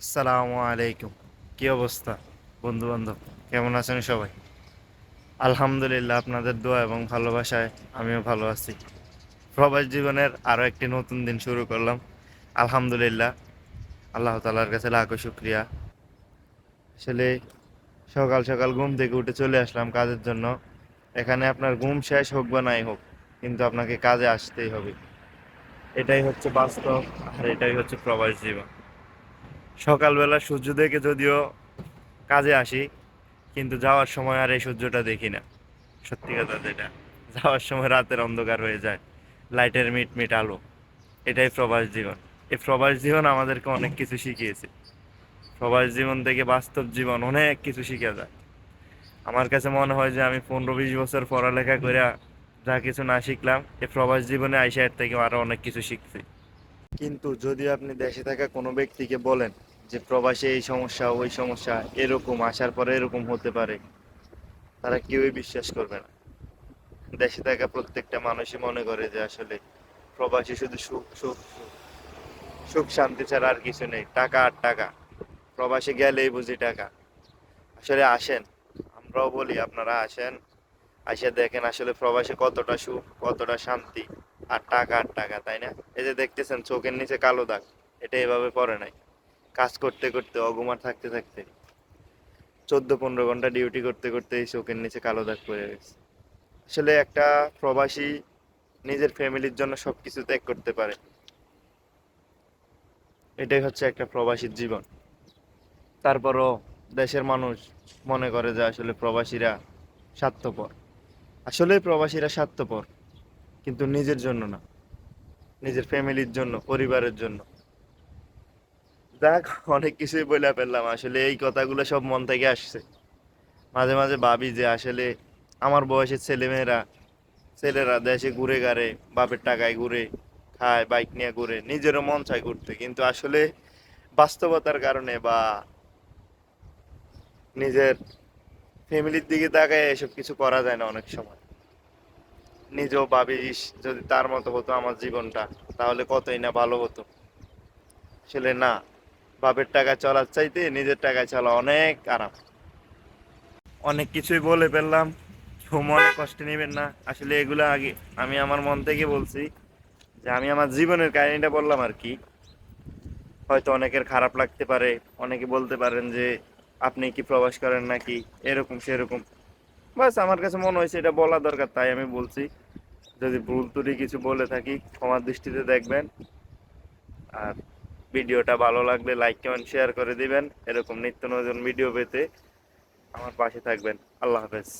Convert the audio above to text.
আসসালামু আলাইকুম। কি অবস্থা বন্ধু বান্ধব কেমন আছেন সবাই? আলহামদুলিল্লাহ, আপনাদের দোয়া এবং ভালোবাসায় আমিও ভালো আছি। প্রবাস জীবনের আরও একটি নতুন দিন শুরু করলাম। আলহামদুলিল্লাহ, আল্লাহ তালার কাছে লাখো শুক্রিয়া। আসলে সকাল সকাল ঘুম থেকে উঠে চলে আসলাম কাজের জন্য। এখানে আপনার ঘুম শেষ হোক বা নাই হোক, কিন্তু আপনাকে কাজে আসতেই হবে। এটাই হচ্ছে বাস্তব আর এটাই হচ্ছে প্রবাস জীবন। সকালবেলা সূর্য দেখে যদিও কাজে আসি, কিন্তু যাওয়ার সময় আর এই সূর্যটা দেখি না। সত্যি কথা যেটা। যাওয়ার সময় রাতের অন্ধকার হয়ে যায়, লাইটের মিট মিট আলো। এটাই প্রবাস জীবন। এই প্রবাস জীবন আমাদেরকে অনেক কিছু শিখিয়েছে। প্রবাস জীবন থেকে বাস্তব জীবন অনেক কিছু শিখে যায়। আমার কাছে মনে হয় যে আমি পনেরো বিশ বছর পড়ালেখা করে যা কিছু না শিখলাম, এই প্রবাস জীবনে আইসা এর থেকে আরও অনেক কিছু শিখছি। কিন্তু যদি আপনি দেশে থাকা কোনো ব্যক্তিকে বলেন যে প্রবাসে এই সমস্যা, ওই সমস্যা, এরকম আসার পরে এরকম হতে পারে, তারা কেউই বিশ্বাস করবে না। দেশে থাকা প্রত্যেকটা মানুষই মনে করে যে আসলে প্রবাসে শুধু সুখ সুখ সুখ। শান্তি ছাড়া আর কিছু নেই। টাকা আর টাকা। প্রবাসে গেলেই বুঝি টাকা। আসলে আসেন, আমরাও বলি, আপনারা আসেন। আসে দেখেন আসলে প্রবাসে কতটা সুখ, কতটা শান্তি, আর টাকা আর টাকা, তাই না? এই যে দেখতেছেন, চোখের নিচে কালো দাগ। এটা এভাবে পড়ে নাই। কাজ করতে করতে, অগুমার থাকতে থাকতে, চোদ্দ পনেরো ঘণ্টা ডিউটি করতে করতে এই চোখের নিচে কালো দাগ পড়ে গেছে। আসলে একটা প্রবাসী নিজের ফ্যামিলির জন্য সব কিছু ত্যাগ করতে পারে। এটাই হচ্ছে একটা প্রবাসীর জীবন। তারপরও দেশের মানুষ মনে করে যে আসলে প্রবাসীরা স্বার্থপর। আসলে প্রবাসীরা স্বার্থপর, কিন্তু নিজের জন্য না। নিজের ফ্যামিলির জন্য, পরিবারের জন্য। দেখ অনেক কিছুই বলে ফেললাম। আসলে এই কথাগুলো সব মন থেকে আসছে। মাঝে মাঝে ভাবি যে আসলে আমার বয়সের ছেলেমেয়েরা, ছেলেরা দেশে ঘুরে গাড়ে বাপের টাকায় ঘুরে, খায় বাইক নিয়ে ঘুরে, নিজেরও মন চায় ঘুরতে। কিন্তু আসলে বাস্তবতার কারণে বা নিজের ফ্যামিলির দিকে তাকায় এসব কিছু করা যায় না অনেক সময়। নিজেও ভাবিস, যদি তার মতো হতো আমার জীবনটা, তাহলে কতই না ভালো হতো। আসলে না বাপের টাকা চলার চাইতে নিজের টাকায় চলা অনেক আরাম। অনেক কিছুই বলে ফেললাম মনে কষ্ট নেবেন না। আসলে এগুলো আগে, আমি আমার মন থেকে বলছি যে আমি আমার জীবনের কাহিনীটা বললাম আর কি। হয়তো অনেকের খারাপ লাগতে পারে, অনেকে বলতে পারেন যে আপনি কি প্রবাস করেন নাকি, এরকম সেরকম। বাস আমার কাছে মনে হয়েছে এটা বলা দরকার, তাই আমি বলছি। যদি ভুল ত্রুটি কিছু বলে থাকি, ক্ষমার দৃষ্টিতে দেখবেন। আর ভিডিওটা ভালো লাগলে লাইক কমেন্ট শেয়ার করে দিবেন। এরকম নিত্য নতুন ভিডিও পেতে আমার পাশে থাকবেন। আল্লাহ হাফেজ।